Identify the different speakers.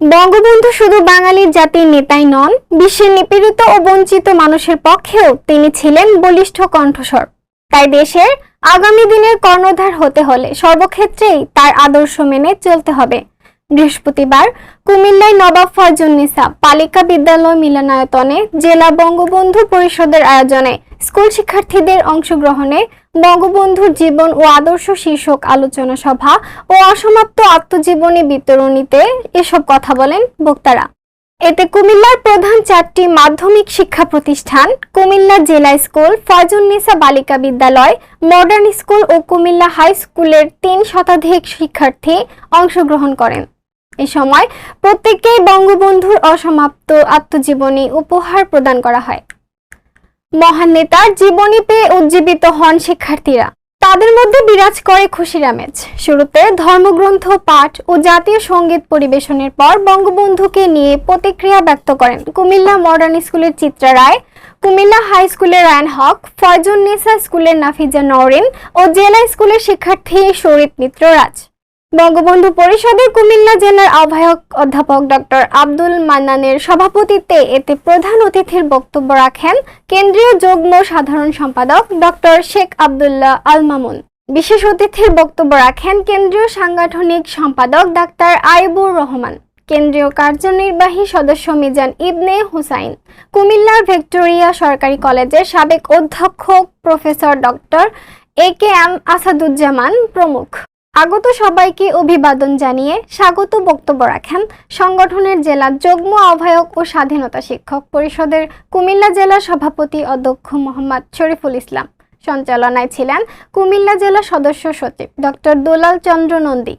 Speaker 1: বঙ্গবন্ধু শুধু বাঙালির জাতির নেতাই নন, বিশ্বের নিপীড়িত ও বঞ্চিত মানুষের পক্ষেও তিনি ছিলেন বলিষ্ঠ কণ্ঠস্বর। তাই দেশের আগামী দিনের কর্ণধার হতে হলে সর্বক্ষেত্রেই তার আদর্শ মেনে চলতে হবে। বৃহস্পতিবার কুমিল্লায় নবাব ফয়জুন্নিসা পালিকা বিদ্যালয় মিলনায়তনে জেলা বঙ্গবন্ধু পরিষদের আয়োজনে স্কুল শিক্ষার্থীদের অংশগ্রহণে বঙ্গবন্ধুর জীবন ও আদর্শ শীর্ষক আলোচনা সভা ও অসমাপ্ত আত্মজীবনী বিতরণীতে এসব কথা বলেন বক্তারা। এতে কুমিল্লার প্রধান চারটি মাধ্যমিক শিক্ষা প্রতিষ্ঠান, কুমিল্লা জেলা স্কুল ফয়জুন্নিসা বালিকা বিদ্যালয়, মডার্ন স্কুল ও কুমিল্লা হাই স্কুলের তিন শতাধিক শিক্ষার্থী অংশগ্রহণ করেন। এ সময় প্রত্যেককেই বঙ্গবন্ধুর অসমাপ্ত আত্মজীবনী উপহার প্রদান করা হয়। মহান নেতার জীবনী পেয়ে উজ্জীবিত হন শিক্ষার্থীরা। তাদের মধ্যে বিরাজ করে খুশির আমেজ শুরুতে ধর্মগ্রন্থ, পাঠ ও জাতীয় সংগীত পরিবেশনের পর বঙ্গবন্ধুকে নিয়ে প্রতিক্রিয়া ব্যক্ত করেন কুমিল্লা মডার্ন স্কুলের চিত্রা রায়, কুমিল্লা হাই স্কুলের রায়ন হক ফয়জুন নিসা স্কুলের নাফিজা নওরিন ও জেলা স্কুলের শিক্ষার্থী শরীফ মিত্র রাজ। বঙ্গবন্ধু পরিষদের কুমিল্লা জেলার আহ্বায়ক অধ্যাপক ডক্টর আব্দুল মান্নানের সভাপতিত্বে এতে প্রধান অতিথির বক্তব্য রাখেন কেন্দ্রীয় যুগ্ম সাধারণ সম্পাদক ডক্টর শেখ আবদুল্লাহ আল মামুন। বিশেষ অতিথির বক্তব্য রাখেন কেন্দ্রীয় সাংগঠনিক সম্পাদক ডাক্তার আইবুর রহমান, কেন্দ্রীয় কার্যনির্বাহী সদস্য মিজান ইবনে হুসাইন, কুমিল্লার ভিক্টোরিয়া সরকারি কলেজের সাবেক অধ্যক্ষ professor doctor A K M Asaduzzaman প্রমুখ। আগত সবাইকে অভিবাদন জানিয়ে স্বাগত বক্তব্য রাখেন সংগঠনের জেলা যুগ্ম আহ্বায়ক ও স্বাধীনতা শিক্ষক পরিষদের কুমিল্লা জেলা সভাপতি অধ্যক্ষ মোহাম্মদ শরীফুল ইসলাম। সঞ্চালনায় ছিলেন কুমিল্লা জেলা সদস্য সচিব ডক্টর দোলাল চন্দ্র নন্দী।